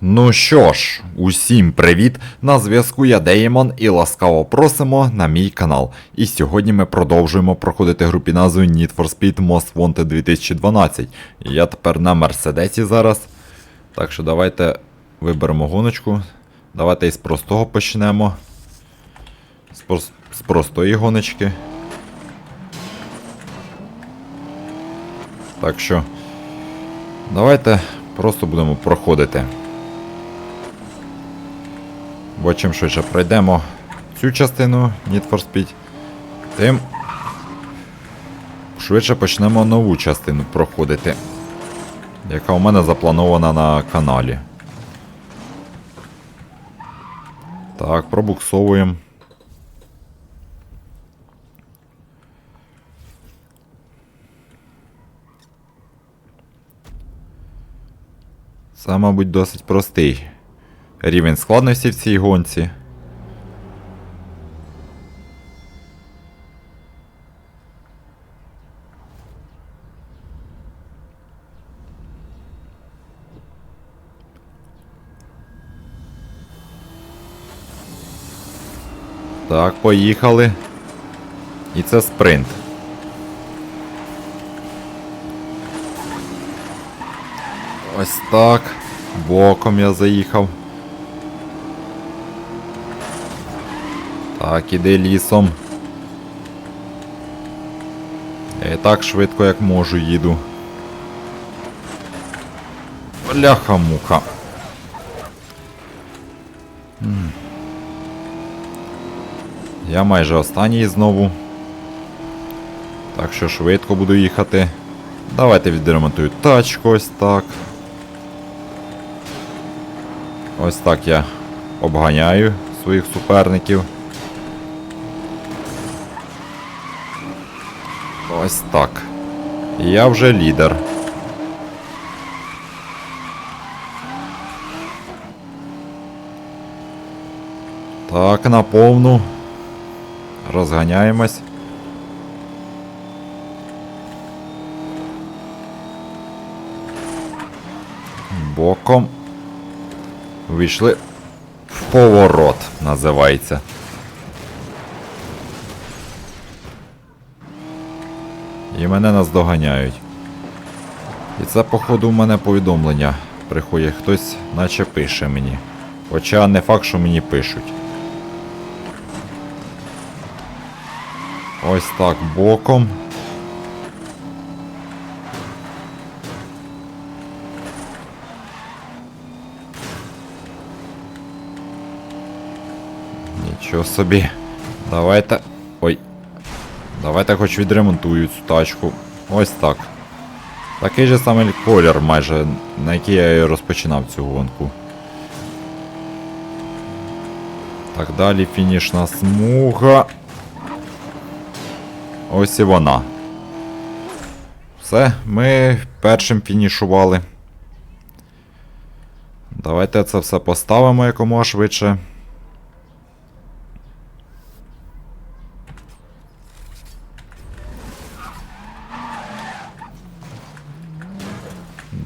Ну що ж, усім привіт! На зв'язку я Деймон і ласкаво просимо на мій канал. І сьогодні ми продовжуємо проходити гру під назвою Need for Speed Most Wanted 2012. І я тепер на Мерседесі зараз. Так що давайте виберемо гоночку. Давайте із простого почнемо. З, прос- з простої гоночки. Так що. Давайте просто будемо проходити. Бо чим швидше пройдемо цю частину Need for Speed, тим швидше почнемо нову частину проходити, яка у мене запланована на каналі. Так, пробуксовуємо. Це, мабуть, досить простий рівень складності в цій гонці. Так, поїхали. І це спринт. Ось так. Боком я заїхав. Так, іди лісом. Я і так швидко, як можу, їду. Бляха-муха. Я майже останній знову. Так що швидко буду їхати. Давайте відремонтую тачку ось так. Ось так я обганяю своїх суперників. Ось так. Я вже лідер. Так, на повну. Розганяємось. Боком. Вийшли в поворот, називається. І мене наздоганяють. І це, походу, у мене повідомлення приходять. Хтось наче пише мені. Хоча не факт, що мені пишуть. Ось так боком. Нічого собі. Давайте. Давайте хоч відремонтую цю тачку. Ось так. Такий же самий колір майже, на який я і розпочинав цю гонку. Так, далі фінішна смуга. Ось і вона. Все, ми першим фінішували. Давайте це все поставимо якомога швидше.